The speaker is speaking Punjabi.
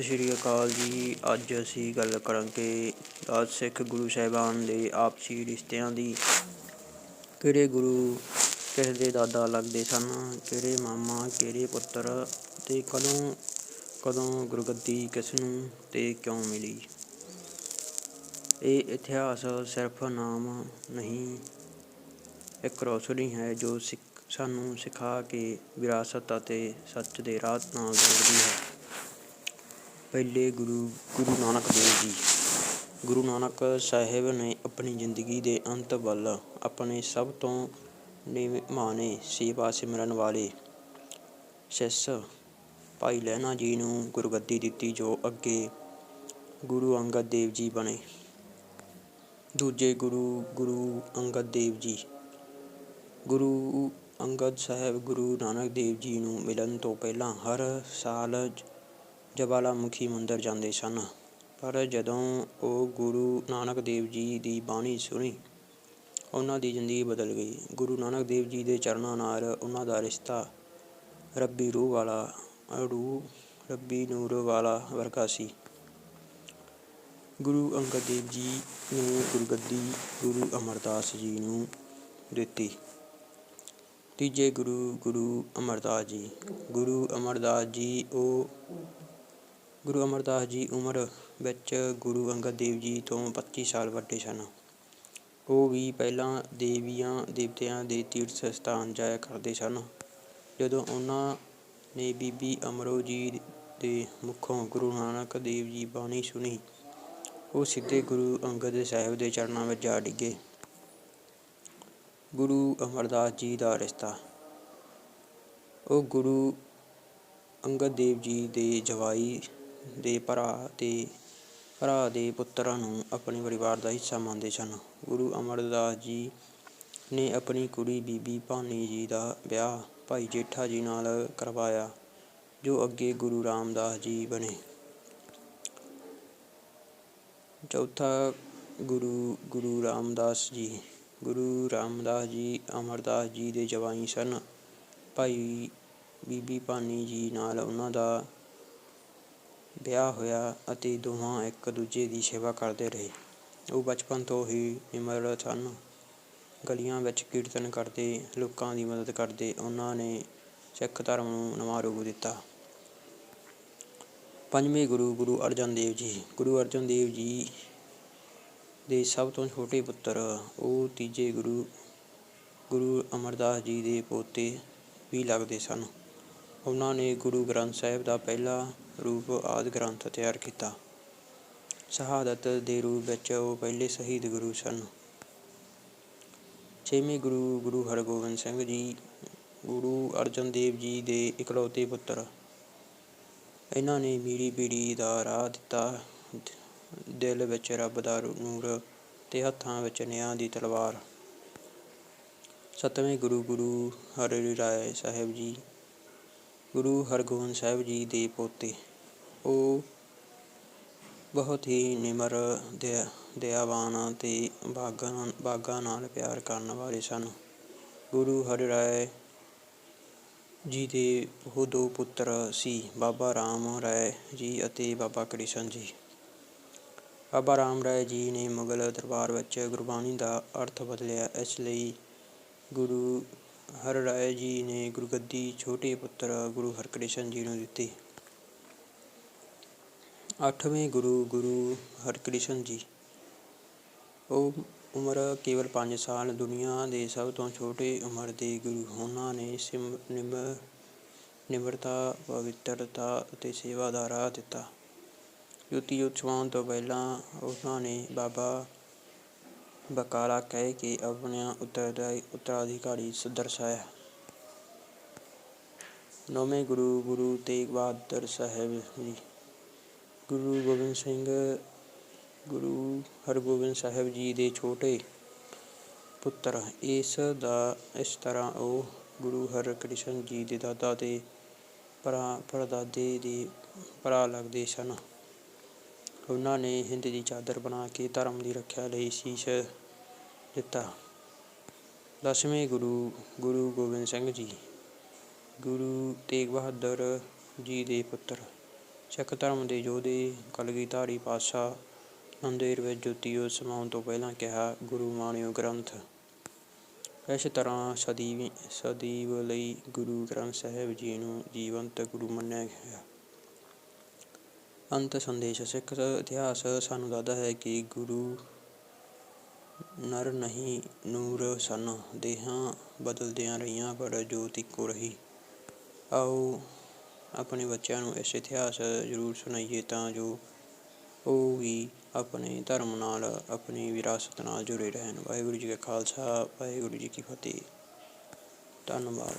ਸਤਿ ਸ਼੍ਰੀ ਅਕਾਲ ਜੀ। ਅੱਜ ਅਸੀਂ ਗੱਲ ਕਰਾਂਗੇ ਦਸ ਸਿੱਖ ਗੁਰੂ ਸਾਹਿਬਾਨ ਦੇ ਆਪਸੀ ਰਿਸ਼ਤਿਆਂ ਦੀ। ਕਿਹੜੇ ਗੁਰੂ ਕਿਸੇ ਦੇ ਦਾਦਾ ਲੱਗਦੇ ਸਨ, ਕਿਹੜੇ ਮਾਮਾ, ਕਿਹੜੇ ਪੁੱਤਰ ਤੇ ਕਦੋਂ ਕਦੋਂ ਗੁਰਗੱਦੀ ਕਿਸ ਨੂੰ ਤੇ ਕਿਉਂ ਮਿਲੀ? ਇਹ ਇਤਿਹਾਸ ਸਿਰਫ ਨਾਮ ਨਹੀਂ, ਇੱਕ ਰੋਸ਼ਨੀ ਹੈ ਜੋ ਸਿੱਖ, ਸਾਨੂੰ ਸਿਖਾ ਕੇ ਵਿਰਾਸਤ ਅਤੇ ਸੱਚ ਦੇ ਰਾਹ ਨਾਲ ਜੋੜਦੀ ਹੈ। ਪਹਿਲੇ ਗੁਰੂ ਗੁਰੂ ਨਾਨਕ ਦੇਵ ਜੀ। ਗੁਰੂ ਨਾਨਕ ਸਾਹਿਬ ਨੇ ਆਪਣੀ ਜ਼ਿੰਦਗੀ ਦੇ ਅੰਤ ਵੱਲ ਆਪਣੇ ਸਭ ਤੋਂ ਨਿਮਾਣੇ ਸੇਵਾ ਸਿਮਰਨ ਵਾਲੇ ਸਿੱਸ ਭਾਈ ਲਹਿਣਾ ਜੀ ਨੂੰ ਗੁਰਗੱਦੀ ਦਿੱਤੀ, ਜੋ ਅੱਗੇ ਗੁਰੂ ਅੰਗਦ ਦੇਵ ਜੀ ਬਣੇ। ਦੂਜੇ ਗੁਰੂ ਗੁਰੂ ਅੰਗਦ ਦੇਵ ਜੀ। ਗੁਰੂ ਅੰਗਦ ਸਾਹਿਬ, ਗੁਰੂ ਨਾਨਕ ਦੇਵ ਜੀ ਨੂੰ ਮਿਲਣ ਤੋਂ ਪਹਿਲਾਂ ਹਰ ਸਾਲ ਜਵਾਲਾਮੁਖੀ ਮੰਦਰ ਜਾਂਦੇ ਸਨ। ਪਰ ਜਦੋਂ ਉਹ ਗੁਰੂ ਨਾਨਕ ਦੇਵ ਜੀ ਦੀ ਬਾਣੀ ਸੁਣੀ, ਉਹਨਾਂ ਦੀ ਜ਼ਿੰਦਗੀ ਬਦਲ ਗਈ। ਗੁਰੂ ਨਾਨਕ ਦੇਵ ਜੀ ਦੇ ਚਰਨਾਂ ਨਾਲ ਉਹਨਾਂ ਦਾ ਰਿਸ਼ਤਾ ਰੱਬੀ ਰੂਹ ਵਾਲਾ, ਰੂਹ ਰੱਬੀ ਨੂਰ ਵਾਲਾ ਵਰਗਾ ਸੀ। ਗੁਰੂ ਅੰਗਦ ਦੇਵ ਜੀ ਨੇ ਗੁਰਗੱਦੀ ਗੁਰੂ ਅਮਰਦਾਸ ਜੀ ਨੂੰ ਦਿੱਤੀ। ਤੀਜੇ ਗੁਰੂ ਗੁਰੂ ਅਮਰਦਾਸ ਜੀ। ਗੁਰੂ ਅਮਰਦਾਸ ਜੀ ਉਹ ਗੁਰੂ ਅਮਰਦਾਸ ਜੀ ਉਮਰ ਵਿੱਚ ਗੁਰੂ ਅੰਗਦ ਦੇਵ ਜੀ ਤੋਂ 25 ਸਾਲ ਵੱਡੇ ਸਨ। ਉਹ ਵੀ ਪਹਿਲਾਂ ਦੇਵੀਆਂ, ਦੇਵਤਿਆਂ ਦੇ ਤੀਰਥ ਸਥਾਨ ਜਾਇਆ ਕਰਦੇ ਸਨ। ਜਦੋਂ ਉਹਨਾਂ ਨੇ ਬੀਬੀ ਅਮਰੋ ਜੀ ਦੇ ਮੁਖੋਂ ਗੁਰੂ ਨਾਨਕ ਦੇਵ ਜੀ ਬਾਣੀ ਸੁਣੀ, ਉਹ ਸਿੱਧੇ ਗੁਰੂ ਅੰਗਦ ਸਾਹਿਬ ਦੇ ਚਰਨਾਂ ਵਿੱਚ ਜਾ ਡਿੱਗੇ। ਗੁਰੂ ਅਮਰਦਾਸ ਜੀ ਦਾ ਰਿਸ਼ਤਾ। ਉਹ ਗੁਰੂ ਅੰਗਦ ਦੇਵ ਜੀ ਦੇ ਜਵਾਈ ਦੇ ਭਰਾ ਤੇ ਭਰਾ ਦੇ ਪੁੱਤਰਾਂ ਨੂੰ ਆਪਣੇ ਪਰਿਵਾਰ ਦਾ ਹਿੱਸਾ ਮੰਨਦੇ ਸਨ। ਗੁਰੂ ਅਮਰਦਾਸ ਜੀ ਨੇ ਆਪਣੀ ਕੁੜੀ ਬੀਬੀ ਭਾਨੀ ਜੀ ਦਾ ਵਿਆਹ ਭਾਈ ਜੇਠਾ ਜੀ ਨਾਲ ਕਰਵਾਇਆ, ਜੋ ਅੱਗੇ ਗੁਰੂ ਰਾਮਦਾਸ ਜੀ ਬਣੇ। ਚੌਥਾ ਗੁਰੂ ਗੁਰੂ ਰਾਮਦਾਸ ਜੀ, ਗੁਰੂ ਰਾਮਦਾਸ ਜੀ, ਅਮਰਦਾਸ ਜੀ ਦੇ ਜਵਾਈ ਸਨ। ਭਾਈ ਬੀਬੀ ਭਾਨੀ ਜੀ ਨਾਲ ਉਹਨਾਂ ਦਾ ਵਿਆਹ ਹੋਇਆ ਅਤੇ ਦੋਹਾਂ ਇੱਕ ਦੂਜੇ ਦੀ ਸੇਵਾ ਕਰਦੇ ਰਹੇ। ਉਹ ਬਚਪਨ ਤੋਂ ਹੀ ਨਿਮਰ ਸਨ। ਗਲੀਆਂ ਵਿੱਚ ਕੀਰਤਨ ਕਰਦੇ, ਲੋਕਾਂ ਦੀ ਮਦਦ ਕਰਦੇ, ਉਹਨਾਂ ਨੇ ਸਿੱਖ ਧਰਮ ਨੂੰ ਨਵਾਂ ਰੂਪ ਦਿੱਤਾ। ਪੰਜਵੇਂ ਗੁਰੂ ਗੁਰੂ ਅਰਜਨ ਦੇਵ ਜੀ। ਗੁਰੂ ਅਰਜਨ ਦੇਵ ਜੀ ਦੇ ਸਭ ਤੋਂ ਛੋਟੇ ਪੁੱਤਰ, ਉਹ ਤੀਜੇ ਗੁਰੂ ਗੁਰੂ ਅਮਰਦਾਸ ਜੀ ਦੇ ਪੋਤੇ ਵੀ ਲੱਗਦੇ ਸਨ। ਉਹਨਾਂ ਨੇ ਗੁਰੂ ਗ੍ਰੰਥ ਸਾਹਿਬ ਦਾ ਪਹਿਲਾ ਰੂਪ ਆਦਿ ਗ੍ਰੰਥ ਤਿਆਰ ਕੀਤਾ। ਸ਼ਹਾਦਤ ਦੇ ਰੂਪ ਵਿੱਚ ਉਹ ਪਹਿਲੇ ਸ਼ਹੀਦ ਗੁਰੂ ਸਨ। ਛੇਵੇਂ ਗੁਰੂ ਗੁਰੂ ਹਰਗੋਬਿੰਦ ਸਿੰਘ ਜੀ, ਗੁਰੂ ਅਰਜਨ ਦੇਵ ਜੀ ਦੇ ਇਕਲੌਤੇ ਪੁੱਤਰ। ਇਹਨਾਂ ਨੇ ਮੀਰੀ ਪੀੜੀ ਦਾ ਰਾਹ ਦਿੱਤਾ। ਦਿਲ ਵਿੱਚ ਰੱਬ ਦਾ ਨੂਰ ਤੇ ਹੱਥਾਂ ਵਿੱਚ ਨਿਆਂ ਦੀ ਤਲਵਾਰ। ਸਤਵੇਂ ਗੁਰੂ ਗੁਰੂ ਹਰਿ ਰਾਏ ਸਾਹਿਬ ਜੀ, ਗੁਰੂ ਹਰਗੋਬਿੰਦ ਸਾਹਿਬ ਜੀ ਦੇ ਪੋਤੇ। ਉਹ ਬਹੁਤ ਹੀ ਨਿਮਰ ਦਇਆਵਾਨ ਅਤੇ ਬਾਗਾਂ ਬਾਗਾਂ ਨਾਲ ਪਿਆਰ ਕਰਨ ਵਾਲੇ ਸਨ। ਗੁਰੂ ਹਰਿ ਰਾਏ ਜੀ ਦੇ ਉਹ ਦੋ ਪੁੱਤਰ ਸੀ, ਬਾਬਾ ਰਾਮ ਰਾਏ ਜੀ ਅਤੇ ਬਾਬਾ ਕ੍ਰਿਸ਼ਨ ਜੀ। ਬਾਬਾ ਰਾਮ ਰਾਏ ਜੀ ਨੇ ਮੁਗਲ ਦਰਬਾਰ ਵਿੱਚ ਗੁਰਬਾਣੀ ਦਾ ਅਰਥ ਬਦਲਿਆ। ਇਸ ਲਈ ਗੁਰੂ ਹਰ ਰਾਏ ਜੀ ਨੇ ਗੁਰਗੱਦੀ ਛੋਟੇ ਪੁੱਤਰ ਗੁਰੂ ਹਰਕ੍ਰਿਸ਼ਨ ਜੀ ਨੂੰ ਦਿੱਤੀ। ਅੱਠਵੇਂ ਗੁਰੂ ਗੁਰੂ ਹਰਿਕ੍ਰਿਸ਼ਨ ਜੀ। ਉਹ ਉਮਰ ਕੇਵਲ ਪੰਜ ਸਾਲ, ਦੁਨੀਆ ਦੇ ਸਭ ਤੋਂ ਛੋਟੇ ਉਮਰ ਦੇ ਗੁਰੂ। ਉਹਨਾਂ ਨੇ ਸਿਮ, ਨਿਮ, ਨਿਮਰਤਾ, ਪਵਿੱਤਰਤਾ ਅਤੇ ਸੇਵਾ ਦਾ ਰਾਹ ਦਿੱਤਾ। ਯੁੱਤੀ ਉਤਸਵਾਂ ਤੋਂ ਪਹਿਲਾਂ ਉਹਨਾਂ ਨੇ ਬਾਬਾ ਬਕਾਲਾ ਕਹਿ ਕੇ ਆਪਣਾ ਉੱਤਰਾਧਿਕਾਰੀ ਦਰਸਾਇਆ। ਨੌਵੇਂ ਗੁਰੂ ਗੁਰੂ ਤੇਗ ਬਹਾਦਰ ਸਾਹਿਬ ਜੀ। ਗੁਰੂ ਗੋਬਿੰਦ ਸਿੰਘ, ਗੁਰੂ ਹਰਗੋਬਿੰਦ ਸਾਹਿਬ ਜੀ ਦੇ ਛੋਟੇ ਪੁੱਤਰ। ਇਸ ਦਾ, ਇਸ ਤਰ੍ਹਾਂ ਉਹ ਗੁਰੂ ਹਰਕ੍ਰਿਸ਼ਨ ਜੀ ਦੇ ਦਾਦਾ ਤੇ ਭਰਾ, ਪੜਦਾਦੇ ਦੇ ਭਰਾ ਲੱਗਦੇ ਸਨ। ਉਹਨਾਂ ਨੇ ਹਿੰਦ ਦੀ ਚਾਦਰ ਬਣਾ ਕੇ ਧਰਮ ਦੀ ਰੱਖਿਆ ਲਈ ਸੀਸ ਦਿੱਤਾ। ਦਸਵੇਂ ਗੁਰੂ ਗੁਰੂ ਗੋਬਿੰਦ ਸਿੰਘ ਜੀ, ਗੁਰੂ ਤੇਗ ਬਹਾਦਰ ਜੀ ਦੇ ਪੁੱਤਰ। ਸਿੱਖ ਧਰਮ ਦੇ ਯੋਧੇ ਕਲਗੀਧਾਰੀ ਪਾਤਸ਼ਾਹ ਮੰਦਿਰ ਵਿੱਚ ਜੋਤੀਓ ਸਮਾਉਣ ਤੋਂ ਪਹਿਲਾਂ ਕਿਹਾ, ਗੁਰੂ ਮਾਣਿਓ ਗ੍ਰੰਥ। ਇਸ ਤਰ੍ਹਾਂ ਸਦੀ ਸਦੀਵ ਲਈ ਗੁਰੂ ਗ੍ਰੰਥ ਸਾਹਿਬ ਜੀ ਨੂੰ ਜੀਵੰਤ ਗੁਰੂ ਮੰਨਿਆ ਗਿਆ। ਅੰਤ ਸੰਦੇਸ਼, ਸਿੱਖ ਇਤਿਹਾਸ ਸਾਨੂੰ ਦੱਸਦਾ ਹੈ ਕਿ ਗੁਰੂ ਨਰ ਨਹੀਂ, ਨੂਰ ਸਨ। ਦੇਹਾਂ ਬਦਲਦਿਆਂ ਰਹੀਆਂ, ਪਰ ਜੋਤ ਇੱਕੋ ਰਹੀ। ਆਓ ਆਪਣੇ ਬੱਚਿਆਂ ਨੂੰ ਇਸ ਇਤਿਹਾਸ ਜ਼ਰੂਰ ਸੁਣਾਈਏ ਤਾਂ ਜੋ ਉਹ ਵੀ ਆਪਣੇ ਧਰਮ ਨਾਲ, ਆਪਣੀ ਵਿਰਾਸਤ ਨਾਲ ਜੁੜੇ ਰਹਿਣ। ਵਾਹਿਗੁਰੂ ਜੀ ਕਾ ਖਾਲਸਾ, ਵਾਹਿਗੁਰੂ ਜੀ ਕੀ ਫਤਿਹ। ਧੰਨਵਾਦ।